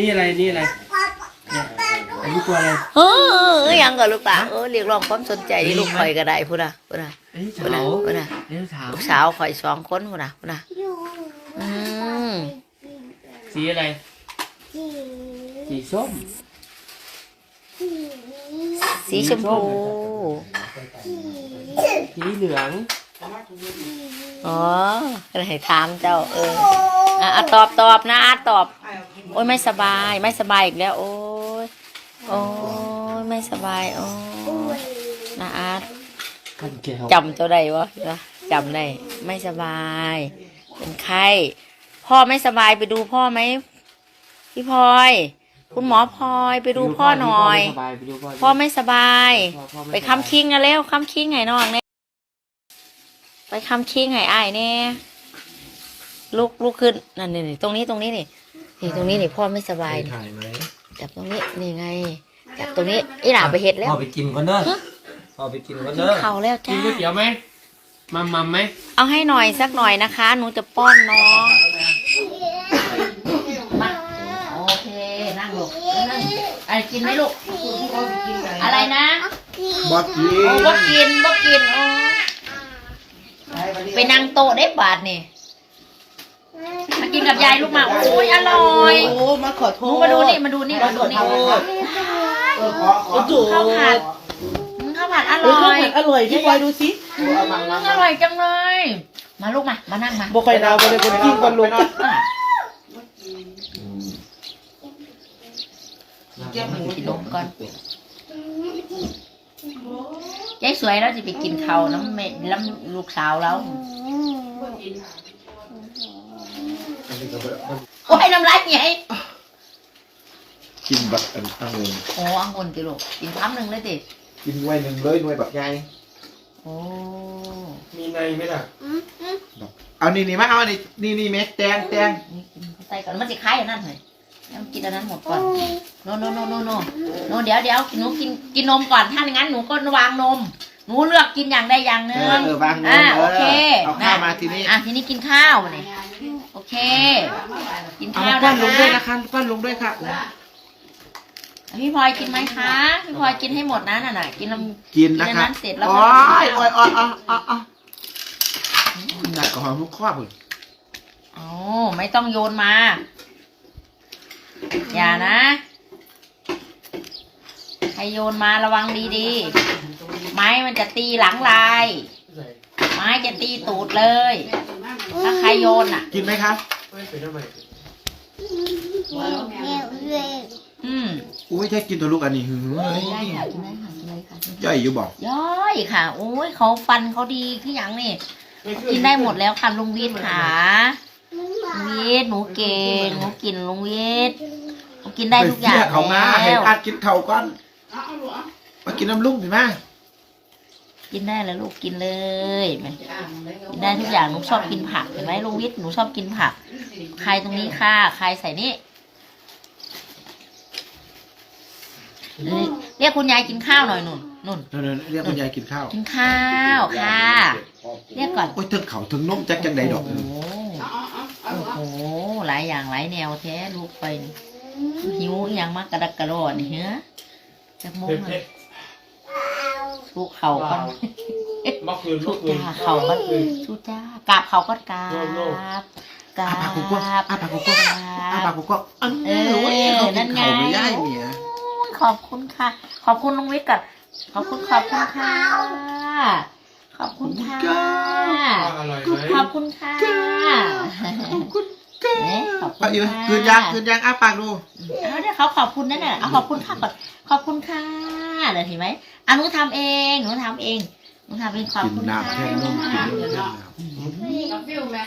นี่อะไรเนี่ยอันนี้ตัวอะไรเออยังก่อนลูกป่าเออเรียกร้องความสนใจที่ลูกคอยก็ได้พูดนะพูดนะอันนี้พูดนะเถาพูดนะอันนี้เถาลูกสาวคอยสองคนพูดนะพูดนะอืมสีอะไรสีส้มสีชมพูสีเหลืองอ๋ออะไรถามเจ้าเอออะอะตอบตอบนะอาร์ตตอบ โอ้ยไม่สบายไม่สบายอีกแล้ว โอ้ยโอ้ยไม่สบายโอ้ยนะอาร์ตกันแก้วจำตัวใดวะจำได้ไม่สบาย เป็นไข้พ่อไม่สบายไปดูพ่อไหมพี่พลอย คุณหมอพลอยไปดูพ่อหน่อย พ่ไม่สบายไปดูพ่อพ่อไม่สบายพ่อพ่อม่ไปคำคิงกันเร็วคำคิงไห้น้องเนี่ยไปคำคิงไห้อ้ายแน่ลุกลุกขึ้นนั่นนี่นี่ตรงนี้ตรงนี้นี่ นี่ตรงนี้นี่พ่อไม่สบายนี่ถ่ายไหมจับตรงนี้นี่ไงจับตรงนี้อีหล่าไปเห็ดแล้วพ่อไปกินก่อนเด้อฮะพ่อไปกินก่อนกินเด้อข้าวแล้วกินจ้าก๋วยเตี๋ยวไหมมัมมัมไหมเอาให้หน่อยสักหน่อยนะคะหนูจะป้อนน้องมาโอเคนั่งลูกนั่งอะไรกินไหมลูกอะไรนะบอกกินโอ้บ่กินบ่กินโอ้ไปนั่งโต๊ะได้บาทนี่ มากินกับยายลูกมาโอ้ยอร่อยโอ้มาขอโทหนูษมาดูนี่มาดูนี่มาดูนี่โอ้โหข้าวผัดอืมข้าวผัดอเฮ้ยร่ข้าวอยผัดอร่อยพี่บอยดูสิอืมอร่อยจังเลย มาลูกมามานั่งมาบอกใครดาวไปเลยคนกินก่อนลูกอะกินนมก่อนยายสวยแล้วจะไปกินข้าวน้ำเม็ดน้ำลูกสาวแล้ว โอ้ยน้ำลายใหญ่กินแบบอันอันหนึ่งโอ้อังุ่นติลูกกินคำหนึ่งเลยติกินไว้หนึ่งเลยหน่วยแบบใหญ่โอ้มีในไหมล่ะเอานี่นี่มาเอานี่นี่นี่เม็ดแตงแตงนี่กินใส่ก่อนมันจะคล้ายอันนั้นเลยแล้วกินอันนั้นหมดก่อนโนโนโนโนโนโนเดี๋ยวเดี๋ยวหนูกินกินนมก่อนถ้าอย่างนั้นหนูก็วางนมหนูเลือกกินอย่างใดอย่างหเอนึ่องเออวางอ่าเอโออเคเอาข้าวมาทีนี้อะทีนี้กินข้าวมาเนี่ย โอเค กินเอาข้าวมาป้อนลงด้วยนะนะคะป้อนลงด้วยค่ะพี่พลอยกินไหมคะ พี่พลอยกินให้หมดนะน่ะน่ะกินน้ำกินกินนะอันครันั้บนเสร็จแล้ว โอ้ก็ยโอ้ยโอ้ยโอ้ยโอ้ยโอ้ยหนักกว่าหอมลูกครอบเลยโอ้ไม่ต้องโยนมา อย่านะ ใครโยนมาระวังดีๆ ไม้มันจะตีหลังลาย ไม้จะตีตูดเลย ถ้าใครโยนอะ กินไหมครับไม่เป็นทำไมอืมอุ้ยแค่กินตัวลูกอันนี้หือได้ค่ะกินได้ค่ะกินเลยค่ะย่อยอยู่บอกย่อยค่ะโอ้ยเขาฟันเขาดีขึ้นยังนี่กินได้หมดแล้วค่ะลุงวิทย์ค่ะลุงวิทย์หนูเก่งหนูกินลุงวิทย์หนูกินได้ทุกอย่างไปเสีเขามาให้แล้วอาดกินเข่าวก่อนมากินน้ำลูกสิมา กินได้แล้วลูกกินเลยเห็นไหมกินได้ทุกอย่างหนูชอบกินผักเห็นไหมลุงวิทย์หนูชอบกินผักใครตรงนี้ค่ะใครใส่นี่นี่เรียกคุณยายกินข้าวหน่อยนุ่นนุ่นเดี๋ยวๆเรียกคุณยายกินข้าว กินข้าวค่ะ เรียกก่อนโอ้ยถึงเขาถึงนมจักจังใดดอกโอ้โหโอ้โหหลายอย่างหลายแนวแท้ลูกไปนี่หิวอหย่างมากกระดักกระโดดนี่เฮ้ยจากโมงเผ็ดอะ สู้เข่าก่อนเมื่อคืนสู้เมื่อคืน จ้าเข่าก่อนสู้จ้ากราบเข่าก่อนกราโน่ บกราอาปากกูก็บอาปากกูก็อาปากกูก็อันเอนี้อโอ้ยเขากินั่นนไงเขาไม่ได้เมียขอบคุณค่ะ ขอบคุณลุงวิทย์ก่อนขอบคุณขอบคุณค่ะ ขอบคุณค่ะ อร่อยไหมขอบคุณค่ะ ขอบคุณ ก้าเอ๊ะขอบคุณเอาอยู่ค่ะคืนยางคืนยางอาปากดู เอาเดี๋ยวเขาขอบคุณนั่นแหละเอาขอบคุณค่ะก่อนขอบคุณค่ะเดี๋ยวเห็นไหมอะหนูทำเองหนูทำเองหนูทำเองขอบกินคุณค่ะน้ำแทนนมกินนมแทนน้กับฟิวไหม